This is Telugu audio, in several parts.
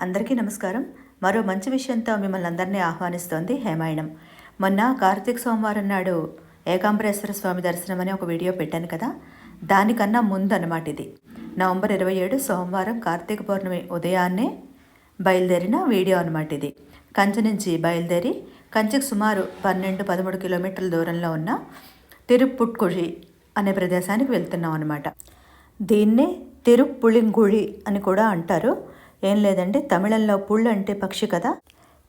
అందరికీ నమస్కారం. మరో మంచి విషయంతో మిమ్మల్ని అందరినీ ఆహ్వానిస్తోంది హేమాయణం. మొన్న కార్తీక సోమవారం నాడు ఏకాంబరేశ్వర స్వామి దర్శనం అని ఒక వీడియో పెట్టాను కదా. దానికన్నా ముందు అనమాట ఇది. నవంబర్ ఇరవై ఏడు సోమవారం కార్తీక పౌర్ణమి ఉదయాన్నే బయలుదేరిన వీడియో అనమాట ఇది. కంచి నుంచి బయలుదేరి కంచికి సుమారు పన్నెండు పదమూడు కిలోమీటర్ల దూరంలో ఉన్న తిరుప్పుట్కుళి అనే ప్రదేశానికి వెళ్తున్నాం అనమాట దీన్నే తిరుప్పుళింగుళి అని కూడా అంటారు. ఏం లేదండి తమిళంలో పుళ్ళు అంటే పక్షి కదా.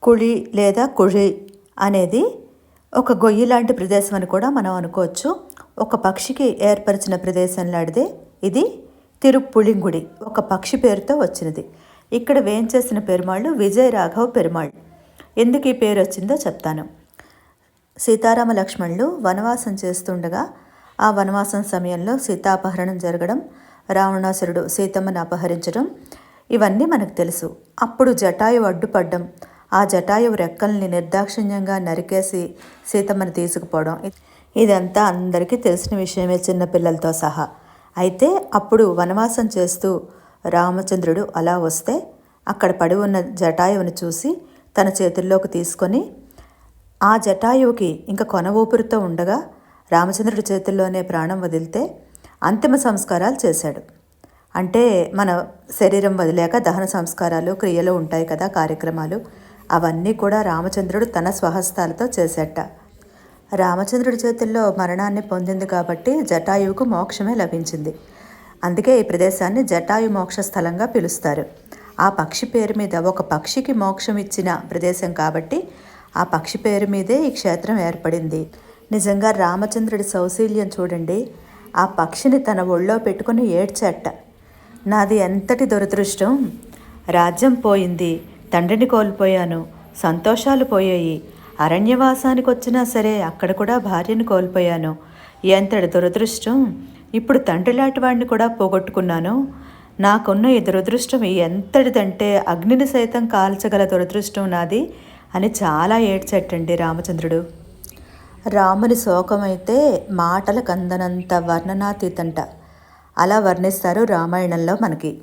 కుళి లేదా కుళి అనేది ఒక గొయ్యి లాంటి ప్రదేశం అని కూడా మనం అనుకోవచ్చు. ఒక పక్షికి ఏర్పరిచిన ప్రదేశం లాంటిదే. ఇది తిరుప్పుళింగుడి ఒక పక్షి పేరుతో వచ్చినది. ఇక్కడ వేయించేసిన పెరుమాళ్ళు? విజయ రాఘవ పెరుమాళ్ ఎందుకు ఈ పేరు వచ్చిందో చెప్తాను. సీతారామ లక్ష్మణులు వనవాసం చేస్తుండగా ఆ వనవాసం సమయంలో సీతాపహరణం జరగడం రావణాసురుడు సీతమ్మను అపహరించడం ఇవన్నీ మనకు తెలుసు. అప్పుడు జటాయువు అడ్డుపడ్డం ఆ జటాయువు రెక్కల్ని నిర్దాక్షిణ్యంగా నరికేసి సీతమ్మని తీసుకుపోవడం. ఇదంతా అందరికీ తెలిసిన విషయమే చిన్నపిల్లలతో సహా. అయితే అప్పుడు వనవాసం చేస్తూ రామచంద్రుడు అలా వస్తే అక్కడ పడి ఉన్న జటాయువుని చూసి తన చేతుల్లోకి తీసుకొని ఆ జటాయువుకి ఇంకా కొన ఊపిరితో ఉండగా రామచంద్రుడి చేతుల్లోనే ప్రాణం వదిలితే అంతిమ సంస్కారాలు చేశాడు. అంటే మన శరీరం వదిలేక దహన సంస్కారాలు క్రియలు ఉంటాయి కదా కార్యక్రమాలు. అవన్నీ కూడా రామచంద్రుడు తన స్వహస్తాలతో చేసేట. రామచంద్రుడి చేతుల్లో మరణాన్ని పొందింది కాబట్టి జటాయువుకు మోక్షమే లభించింది. అందుకే ఈ ప్రదేశాన్ని జటాయు మోక్ష స్థలంగా పిలుస్తారు. ఆ పక్షి పేరు మీద ఒక పక్షికి మోక్షం ఇచ్చిన ప్రదేశం కాబట్టి ఆ పక్షి పేరు మీదే ఈ క్షేత్రం ఏర్పడింది. నిజంగా రామచంద్రుడి సౌశీల్యం చూడండి. ఆ పక్షిని తన ఒళ్ళో పెట్టుకుని ఏడ్చేట. నాది ఎంతటి దురదృష్టం. రాజ్యం పోయింది. తండ్రిని కోల్పోయాను. సంతోషాలు పోయాయి. అరణ్యవాసానికి వచ్చినా సరే అక్కడ కూడా భార్యను కోల్పోయాను. ఎంతటి దురదృష్టం. ఇప్పుడు తండ్రిలాంటి వాడిని కూడా పోగొట్టుకున్నాను. నాకున్న ఈ దురదృష్టం ఎంతటిదంటే అగ్నిని సైతం కాల్చగల దురదృష్టం నాది అని చాలా ఏడ్చట్టండి రామచంద్రుడు. రాముని శోకమైతే మాటల కందనంత వర్ణనాతీతంట. అలా వర్ణిస్తారు రామాయణంలో మనకి.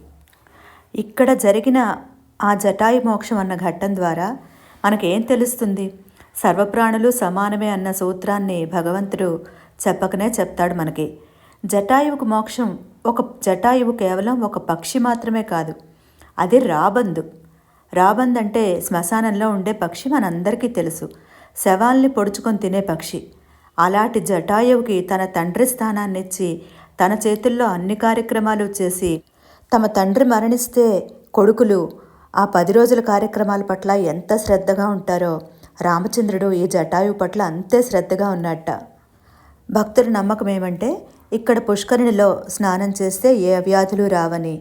ఇక్కడ జరిగిన ఆ జటాయు మోక్షం అన్న ఘట్టం ద్వారా మనకేం తెలుస్తుంది? సర్వప్రాణులు సమానమే అన్న సూత్రాన్ని భగవంతుడు చెప్పకనే చెప్తాడు మనకి. జటాయువుకు మోక్షం ఒక జటాయువు కేవలం ఒక పక్షి మాత్రమే కాదు అది రాబందు. రాబంద్ అంటే శ్మశానంలో ఉండే పక్షి మనందరికీ తెలుసు. శవాల్ని పొడుచుకొని తినే పక్షి. అలాంటి జటాయువుకి తన తండ్రి స్థానాన్నిచ్చి తన చేతుల్లో అన్ని కార్యక్రమాలు చేసి తమ తండ్రి మరణిస్తే కొడుకులు ఆ పది రోజుల కార్యక్రమాల పట్ల ఎంత శ్రద్ధగా ఉంటారో రామచంద్రుడు ఈ జటాయువు పట్ల అంతే శ్రద్ధగా ఉన్నట్ట భక్తుల నమ్మకం ఏమంటే ఇక్కడ పుష్కరిణిలో స్నానం చేస్తే ఏ వ్యాధులు రావని.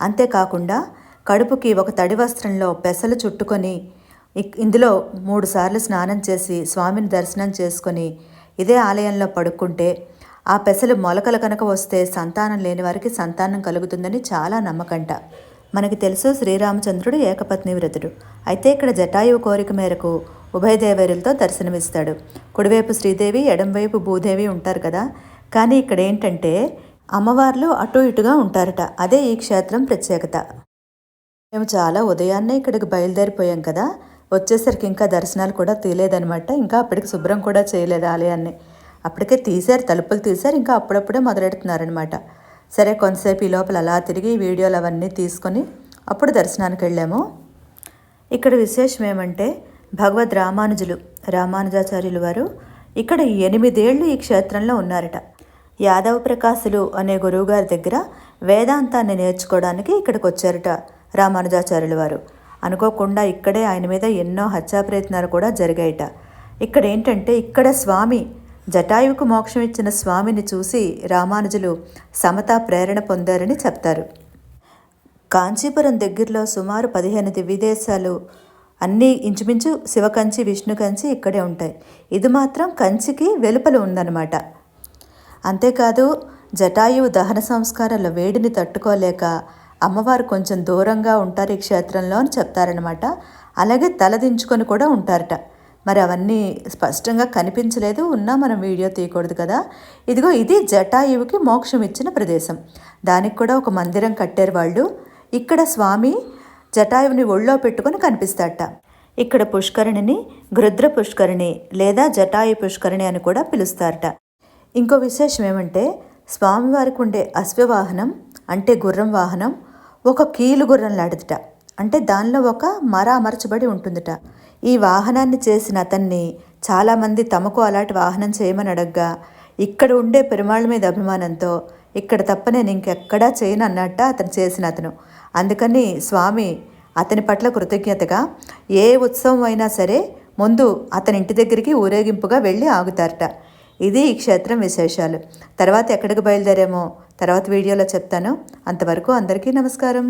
అంతేకాకుండా కడుపుకి ఒక తడి వస్త్రంలో పెసలు చుట్టుకొని ఇందులో మూడుసార్లు స్నానం చేసి స్వామిని దర్శనం చేసుకొని ఇదే ఆలయంలో పడుకుంటే ఆ పెసలు మొలకలు కనుక వస్తే సంతానం లేని వారికి సంతానం కలుగుతుందని చాలా నమ్మకంట. మనకి తెలుసు శ్రీరామచంద్రుడు ఏకపత్ని వ్రతుడు. అయితే ఇక్కడ జటాయువు కోరిక మేరకు ఉభయదేవరులతో దర్శనమిస్తాడు. కుడివైపు శ్రీదేవి ఎడంవైపు భూదేవి ఉంటారు కదా. కానీ ఇక్కడ ఏంటంటే అమ్మవార్లు అటు ఇటుగా ఉంటారట. అదే ఈ క్షేత్రం ప్రత్యేకత. మేము చాలా ఉదయాన్నే ఇక్కడికి బయలుదేరిపోయాం కదా. వచ్చేసరికి ఇంకా దర్శనాలు కూడా తీయలేదనమాట ఇంకా అప్పటికి శుభ్రం కూడా చేయలేదు ఆలయాన్ని. అప్పటికే తీశారు తలుపులు తీశారు ఇంకా అప్పుడప్పుడే మొదలెడుతున్నారనమాట సరే కొంతసేపు ఈ లోపల అలా తిరిగి వీడియోలు అవన్నీ తీసుకొని అప్పుడు దర్శనానికి వెళ్ళాము. ఇక్కడ విశేషం ఏమంటే భగవద్ రామానుజులు రామానుజాచార్యులు వారు ఇక్కడ ఎనిమిదేళ్ళు ఈ క్షేత్రంలో ఉన్నారట. యాదవ ప్రకాశులు అనే గురువుగారి దగ్గర వేదాంతాన్ని నేర్చుకోవడానికి ఇక్కడికి వచ్చారట రామానుజాచార్యులు వారు. అనుకోకుండా ఇక్కడే ఆయన మీద ఎన్నో హత్యా ప్రయత్నాలు కూడా జరిగాయట. ఇక్కడ ఏంటంటే ఇక్కడ స్వామి జటాయువుకు మోక్షం ఇచ్చిన స్వామిని చూసి రామానుజులు సమతా ప్రేరణ పొందారని చెప్తారు. కాంచీపురం దగ్గరలో సుమారు పదిహేను దివ్యదేశాలు అన్నీ ఇంచుమించు శివకంచి విష్ణు కంచి ఇక్కడే ఉంటాయి. ఇది మాత్రం కంచికి వెలుపల ఉందన్నమాట. అంతేకాదు జటాయువు దహన సంస్కారాల వేడిని తట్టుకోలేక అమ్మవారు కొంచెం దూరంగా ఉంటారు ఈ క్షేత్రంలో అని చెప్తారనమాట అలాగే తలదించుకొని కూడా ఉంటారట. మరి అవన్నీ స్పష్టంగా కనిపించలేదు ఉన్నా మనం వీడియో తీయకూడదు కదా. ఇదిగో ఇది జటాయువుకి మోక్షం ఇచ్చిన ప్రదేశం. దానికి కూడా ఒక మందిరం కట్టారు వాళ్ళు. ఇక్కడ స్వామి జటాయువుని ఒళ్ళో పెట్టుకొని కనిపిస్తాడట ఇక్కడ పుష్కరిణిని గృద్ర పుష్కరిణి లేదా జటాయు పుష్కరిణి అని కూడా పిలుస్తారట. ఇంకో విశేషం ఏమంటే స్వామివారికి ఉండే అశ్వవాహనం అంటే గుర్రం వాహనం ఒక కీలు గుర్రం అంటే దానిలో ఒక మర అమర్చబడి ఉంటుందిట. ఈ వాహనాన్ని చేసిన అతన్ని చాలామంది తమకు అలాంటి వాహనం చేయమని అడగ్గా ఇక్కడ ఉండే పెరుమాళ్ళ మీద అభిమానంతో ఇక్కడ తప్ప నేను ఇంకెక్కడా చేయను అన్నట్ట అతను చేసిన అతను. అందుకని స్వామి అతని పట్ల కృతజ్ఞతగా ఏ ఉత్సవం అయినా సరే ముందు అతని ఇంటి దగ్గరికి ఊరేగింపుగా వెళ్ళి ఆగుతారట. ఇది ఈ క్షేత్రం విశేషాలు. తర్వాత ఎక్కడికి బయలుదేరామో తర్వాత వీడియోలో చెప్తాను. అంతవరకు అందరికీ నమస్కారం.